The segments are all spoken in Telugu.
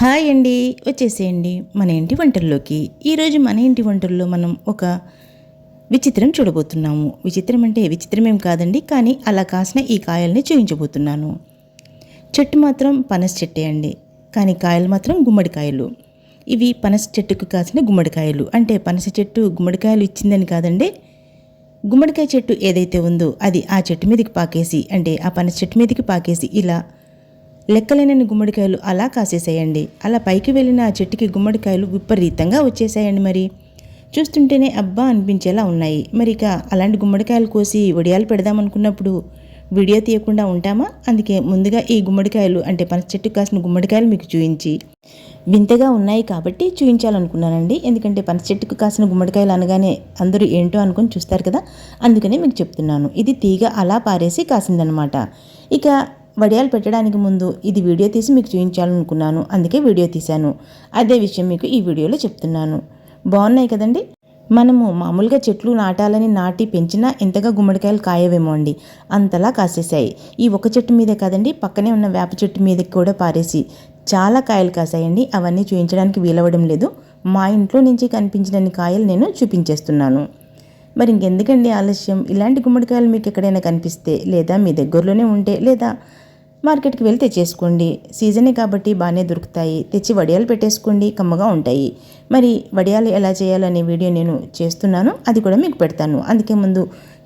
హాయ్ అండి. వచ్చేసేయండి మన ఇంటి వంటల్లోకి. ఈరోజు మన ఇంటి వంటల్లో మనం ఒక విచిత్రం చూడబోతున్నాము. విచిత్రం అంటే విచిత్రమేం కాదండి కానీ అలా కాసిన ఈ కాయల్ని చూపించబోతున్నాను. చెట్టు మాత్రం పనస చెట్టే అండి కానీ కాయలు మాత్రం గుమ్మడికాయలు. ఇవి పనస చెట్టుకు కాసిన గుమ్మడికాయలు. అంటే పనస చెట్టు గుమ్మడికాయలు ఇచ్చిందని కాదండి గుమ్మడికాయ చెట్టు ఏదైతే ఉందో అది ఆ చెట్టు మీదకి పాకేసి అంటే ఆ పనస చెట్టు మీదకి పాకేసి ఇలా లెక్కలేనని గుమ్మడికాయలు అలా కాసేసేయండి. అలా పైకి వెళ్ళిన ఆ చెట్టుకి గుమ్మడికాయలు విపరీతంగా వచ్చేసాయండి మరి. చూస్తుంటేనే అబ్బా అనిపించేలా ఉన్నాయి. మరి ఇక అలాంటి గుమ్మడికాయలు కోసి వడియాలు పెడదామనుకున్నప్పుడు వీడియో తీయకుండా ఉంటామా? అందుకే ముందుగా ఈ గుమ్మడికాయలు అంటే పనస చెట్టు కాసిన గుమ్మడికాయలు మీకు చూయించి వింతగా ఉన్నాయి కాబట్టి చూపించాలనుకున్నానండి ఎందుకంటే పనస చెట్టుకు కాసిన గుమ్మడికాయలు అనగానే అందరూ ఏంటో అనుకొని చూస్తారు కదా. అందుకనే మీకు చెప్తున్నాను. ఇది తీగ అలా పారేసి కాసిందనమాట. ఇక వడియాలు పెట్టడానికి ముందు ఇది వీడియో తీసి మీకు చూపించాలనుకున్నాను. అందుకే వీడియో తీశాను. అదే విషయం మీకు ఈ వీడియోలో చెప్తున్నాను. బాగున్నాయి కదండి? మనము మామూలుగా చెట్లు నాటాలని నాటి పెంచినా ఇంతగా గుమ్మడికాయలు కాయవేమో అండి. అంతలా కాసేసాయి ఈ ఒక చెట్టు మీదే కదండి పక్కనే ఉన్న వేప చెట్టు మీదకి కూడా పారేసి చాలా కాయలు కాసాయండి. అవన్నీ చూపించడానికి వీలవడం లేదు. మా ఇంట్లో నుంచి కనిపించినన్ని కాయలు నేను చూపించేస్తున్నాను. మరి ఇంకెందుకండి ఆలస్యం? ఇలాంటి గుమ్మడికాయలు మీకు ఎక్కడైనా కనిపిస్తే లేదా మీ దగ్గరలోనే ఉంటే లేదా మార్కెట్కి వెళ్ళి తెచ్చేసుకోండి సీజనే కాబట్టి బాగానే దొరుకుతాయి. తెచ్చి వడియాలు పెట్టేసుకోండి. కమ్మగా ఉంటాయి. మరి వడియాలు ఎలా చేయాలనే వీడియో నేను చేస్తున్నాను. అది కూడా మీకు పెడతాను. అందుకే ముందు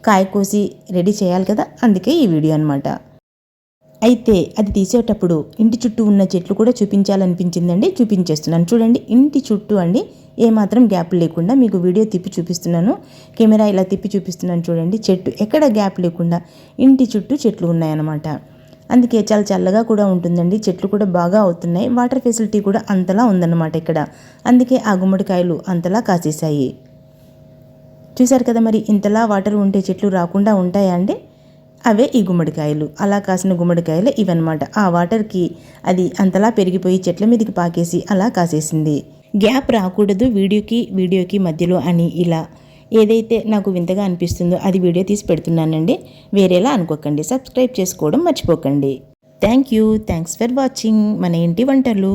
కాయ కోసి రెడీ చేయాలి కదా? అందుకే ఈ వీడియో అనమాట అయితే అది తీసేటప్పుడు ఇంటి చుట్టూ ఉన్న చెట్లు కూడా చూపించాలనిపించిందండి. చూపించేస్తున్నాను. చూడండి ఇంటి చుట్టూ అండి. ఏమాత్రం గ్యాప్ లేకుండా మీకు వీడియో తిప్పి చూపిస్తున్నాను. కెమెరా ఇలా తిప్పి చూపిస్తున్నాను చూడండి. చెట్టు ఎక్కడ గ్యాప్ లేకుండా ఇంటి చుట్టూ చెట్లు ఉన్నాయన్నమాట. అందుకే చాలా చల్లగా కూడా ఉంటుందండి. చెట్లు కూడా బాగా అవుతున్నాయి. వాటర్ ఫెసిలిటీ కూడా అంతలా ఉందన్నమాట ఇక్కడ. అందుకే ఆ గుమ్మడికాయలు అంతలా కాసేసాయి చూశారు కదా మరి ఇంతలా వాటర్ ఉంటే చెట్లు రాకుండా ఉంటాయా అండి? అవే ఈ గుమ్మడికాయలు. అలా కాసిన గుమ్మడికాయలు ఇవన్నమాట. ఆ వాటర్కి అది అంతలా పెరిగిపోయి చెట్ల మీదకి పాకేసి అలా కాసేసింది. గ్యాప్ రాకూడదు. వీడియోకి వీడియోకి మధ్యలో అని ఇలా ఏదైతే నాకు వింతగా అనిపిస్తుందో అది వీడియో తీసి పెడుతున్నానండి. వేరేలా అనుకోకండి. సబ్స్క్రైబ్ చేసుకోవడం మర్చిపోకండి. Thank you thanks for watching మన ఇంటి వంటలు.